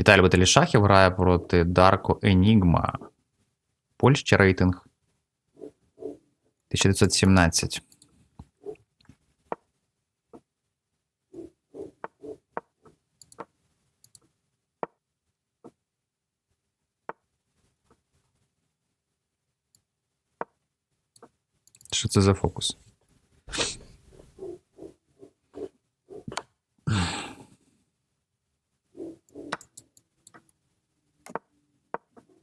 Віталій Баталій Шахів грає проти Дарко Енігма. Польща рейтинг 1917. Що це за фокус?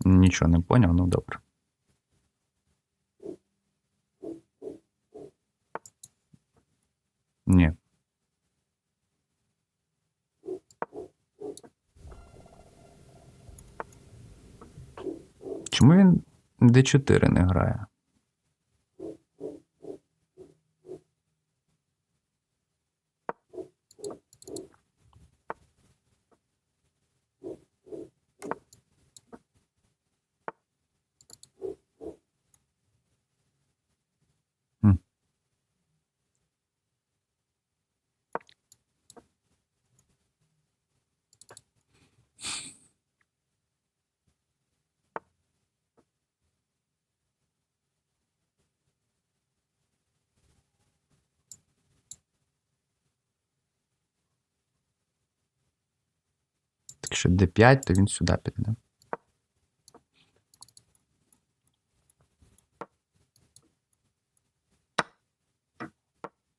Нічого не поняв, ну добре. Ні. Чому він D4 не грає? Так що D5, то він сюди піде.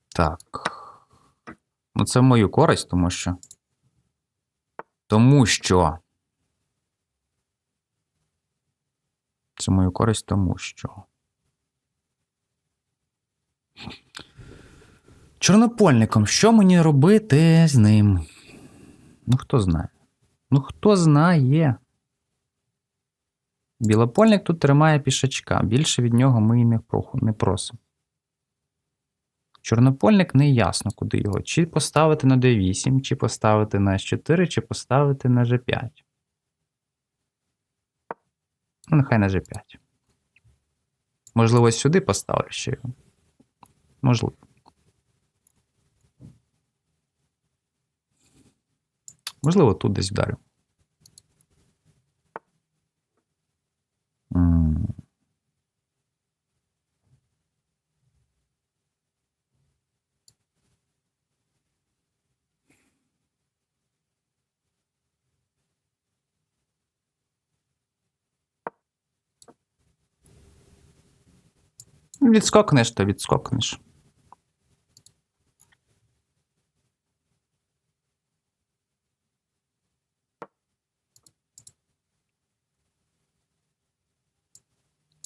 Так. Ну, це мою користь, тому що. Тому що. Це мою користь, тому що. Чорнопольником, що мені робити з ним? Ну, хто знає? Ну, хто знає? Білопольник тут тримає пішачка. Більше від нього ми і не, просимо. Чорнопольник не ясно, куди його. Чи поставити на d8, чи поставити на s4, чи поставити на g5. Ну, нехай на g5. Можливо, сюди поставлю ще його. Можливо. Можливо, тут десь вдарю. Відскокнеш, то відскокнеш.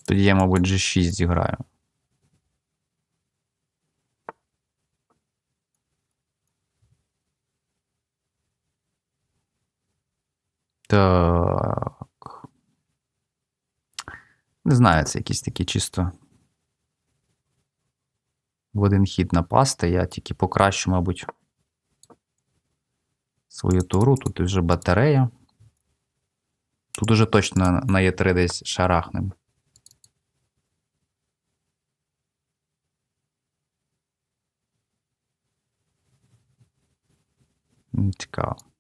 Тоді я, мабуть, G6 зіграю. Так. Не знаю, це якісь такі чисто. В один хід напасти. Я тільки покращу, мабуть, свою туру. Тут вже батарея. Тут уже точно на Е3 десь шарахнем. Цікаво.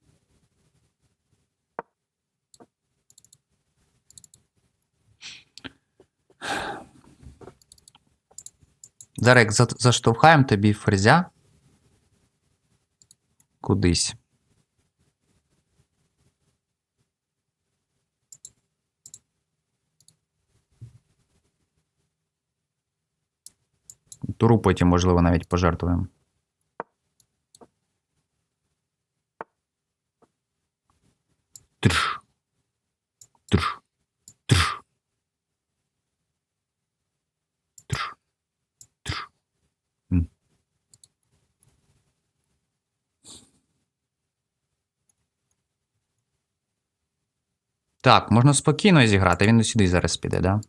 Як за- заштовхаємо тобі ферзя кудись. Туру потім, можливо, навіть пожертвуємо. Так, можна спокійно зіграти, він сюди зараз піде, да?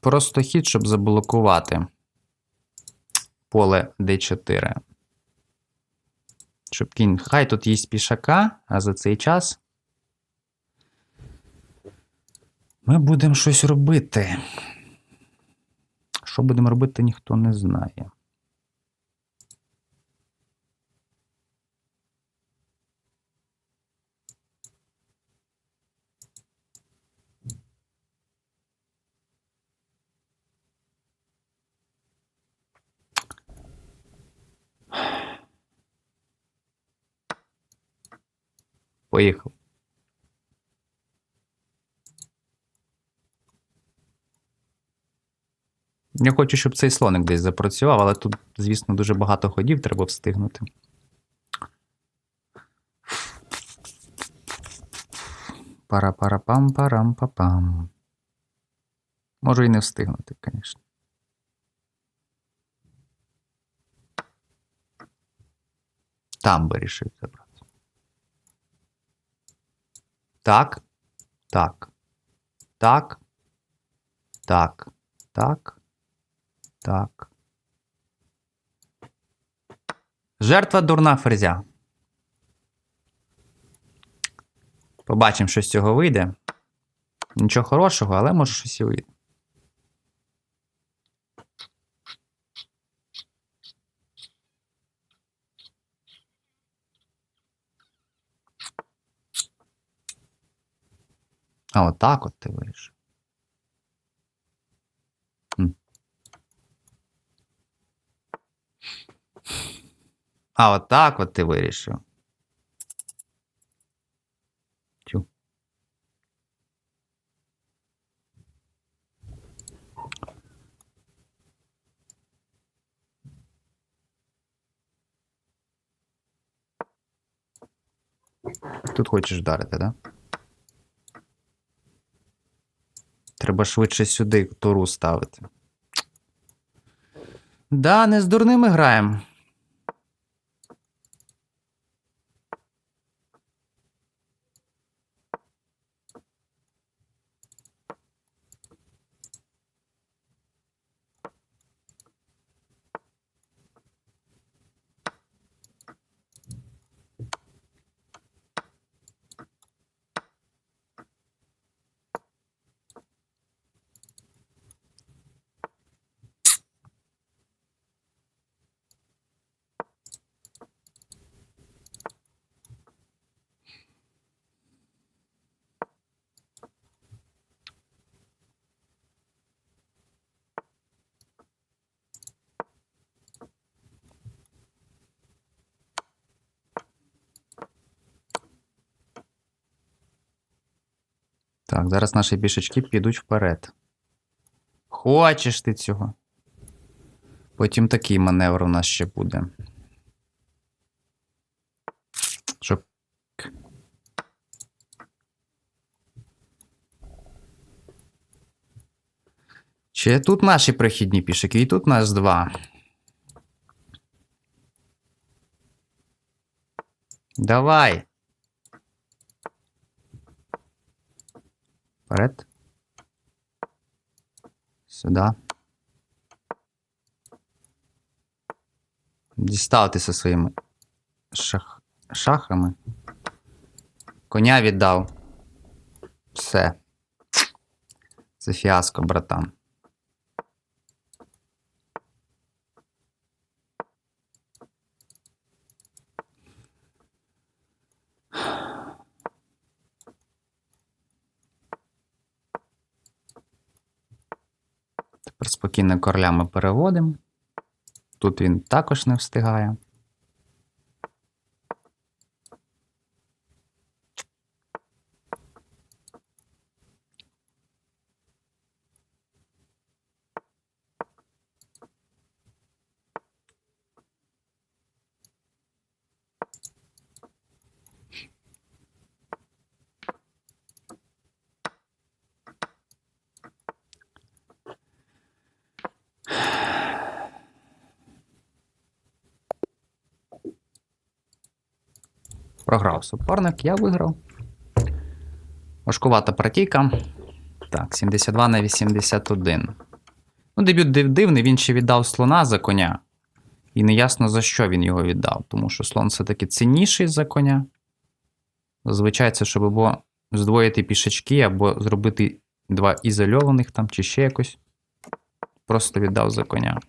Просто хід, щоб заблокувати поле D4. Щоб кінь. Хай тут їсть пішака, а за цей час ми будемо щось робити. Що будемо робити, ніхто не знає. Поїхав. Я хочу, щоб цей слоник десь запрацював, але тут, звісно, дуже багато ходів треба встигнути. Пара-пара-пам-парам-па-пам. Можу і не встигнути, звісно. Там би рішив забрати. Так. Так. Так. Так. Так. Так. Жертва дурна ферзя. Побачимо, що з цього вийде. Нічого хорошого, але може щось і вийде. А отак от ти вирішив. А отак от ти вирішив. Тю. Тут хочеш вдарити, да? Треба швидше сюди туру ставити. Да, не з дурними граємо. Так, зараз наші пішечки підуть вперед. Хочеш ти цього? Потім такий маневр у нас ще буде. Чи тут наші прохідні пішики, і тут нас два. Давай. Вперед. Сюди. Діставтеся своїми шах... шахами. Коня віддав. Все. Це фіаско, братан. Спокійно корлями переводимо. Тут він також не встигає. Програв суперник, я виграв. Важкувата партійка. Так, 72 на 81. Ну, дебют див- дивний, він ще віддав слона за коня. І неясно за що він його віддав, тому що слон все-таки цінніший за коня. Зазвичай це, щоб або здвоїти пішечки, або зробити два ізольованих там, чи ще якось. Просто віддав за коня.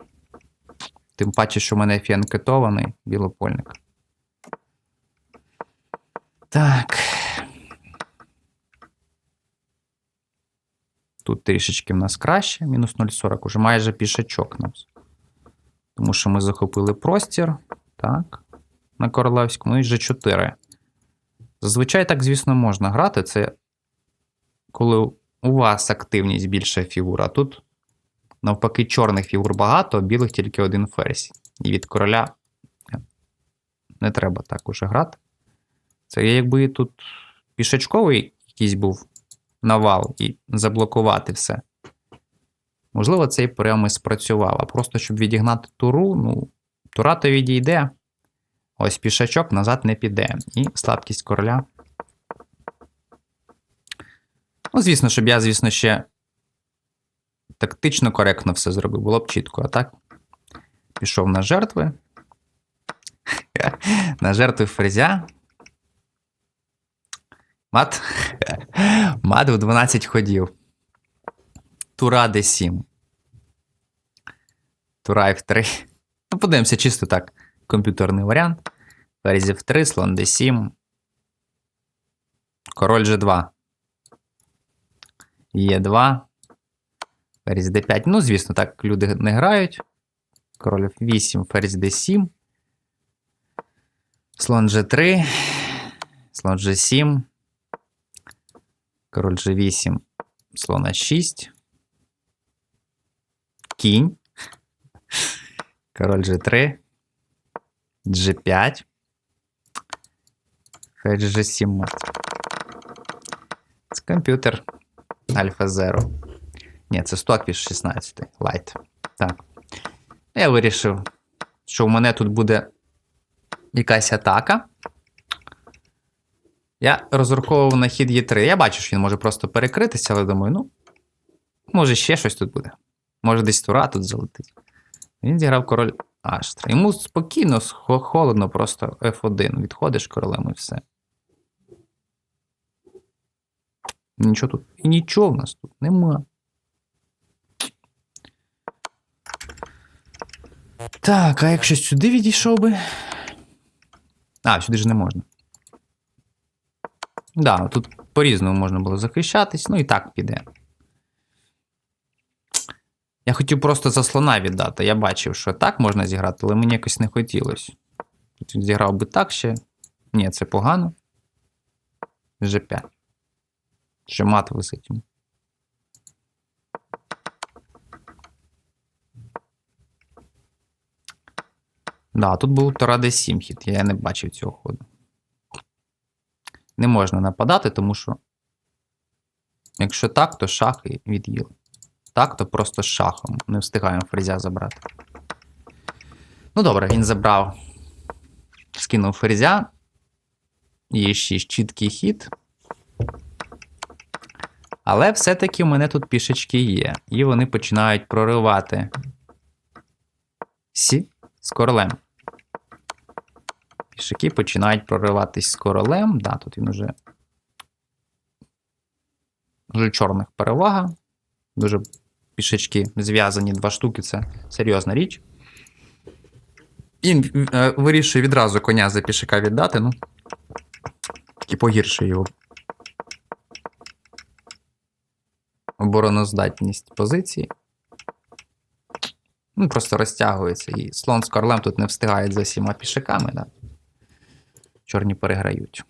Тим паче, що в мене фіанкетований білопольник. Так. Тут трішечки в нас краще. Мінус 0,40. Уже майже пішачок нас. Тому що ми захопили простір. Так. На королевському. І G4. Зазвичай так, звісно, можна грати. Це коли у вас активність більша фігура. А тут, навпаки, чорних фігур багато, а білих тільки один ферзь. І від короля не треба так уже грати. Це якби тут пішечковий якийсь був навал і заблокувати все. Можливо, цей прямо і спрацював. А просто щоб відігнати туру, ну, тура то відійде. Ось пішачок назад не піде. І слабкість короля. Ну, звісно, щоб я, звісно, ще тактично коректно все зробив, було б чітко. А так, пішов на жертви. на жертви фрезя. Мат. Мат в 12 ходів. Тура d7. Тура f3. Ну, подивимося, чисто так. Комп'ютерний варіант. Ферзь f3, слон d7. Король g2. Е2. Ферзь d5. Ну, звісно, так люди не грають. Король f8, ферзь d7. Слон g3. Слон g7. Король g8. Слон a6. Кінь. Король G3. G5. Ферзь G7 мат. Це комп'ютер Альфа Zero. Ні, це Stockfish 16 Lite. Так. Я вирішив, що у мене тут буде якась атака. Я розраховував на хід Е3. Я бачу, що він може просто перекритися, але думаю, ну, може ще щось тут буде. Може десь тура тут залетить. Він зіграв король H3. Йому спокійно, холодно, просто F1. Відходиш королем і все. Нічого тут. І нічого в нас тут нема. Так, а якщо сюди відійшов би. А, сюди ж не можна. Да, тут по-різному можна було захищатись, ну і так піде. Я хотів просто за слона віддати. Я бачив, що так можна зіграти, але мені якось не хотілося. Зіграв би так ще. Ні, це погано. G5. Ще мат висить. Да, тут був Тора D7 хід, я не бачив цього ходу. Не можна нападати, тому що. Якщо так, то шах і від'їли. Так, то просто шахом. Не встигаємо ферзя забрати. Ну добре, він забрав. Скинув ферзя. Є ще чіткий хід. Але все-таки у мене тут пішечки є. І вони починають проривати Сі з королем. Пішаки починають прориватись з королем. Да, тут він уже. Вже чорних перевага. Дуже пішечки зв'язані два штуки це серйозна річ. І е, вирішує відразу коня за пішака віддати, ну. Тільки погіршує його. Обороноздатність позиції. Ну, просто розтягується. І слон з королем тут не встигають за всіма пішаками, да. Чорні переграють.